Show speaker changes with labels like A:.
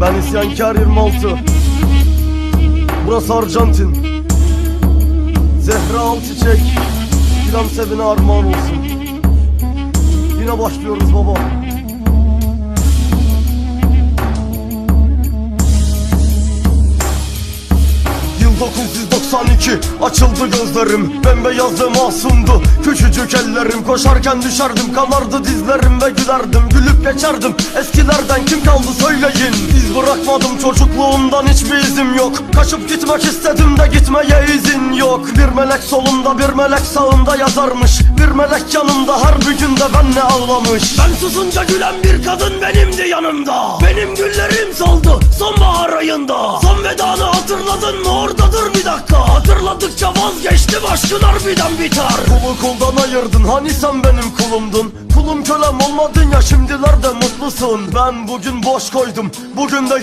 A: Ben isyankar 26 Burası Arjantin. Zehra al çiçek Filan sevine armağan olsun. Yine başlıyoruz baba 1992 açıldı gözlerim. Bembeyazdı masumdu. Küçücük ellerim koşarken düşerdim. Kanardı dizlerim ve gülerdim. Gülüp geçerdim. Eskilerden kim kaldı söyleyin. İz bırakmadım çocukluğumdan hiçbir izim yok. Kaçıp gitmek istedim de gitmeye izin yok. Bir melek solumda bir melek sağımda yazarmış. Bir melek yanımda her bir günde benle ağlamış? Ben susunca gülen bir kadın benimdi yanımda. Benim güllerim soldu sonbahar ayında. Son vedanı hatırladın mı? Oradadır bir dakika. Hatırladıkça vazgeçtim aşkın harbiden biter. Kulu kuldan ayırdın? Hani sen benim kulumdun? Kulum kölem olmadın ya şimdilerde mutlusun. Ben bugün boş koydum. Bugün de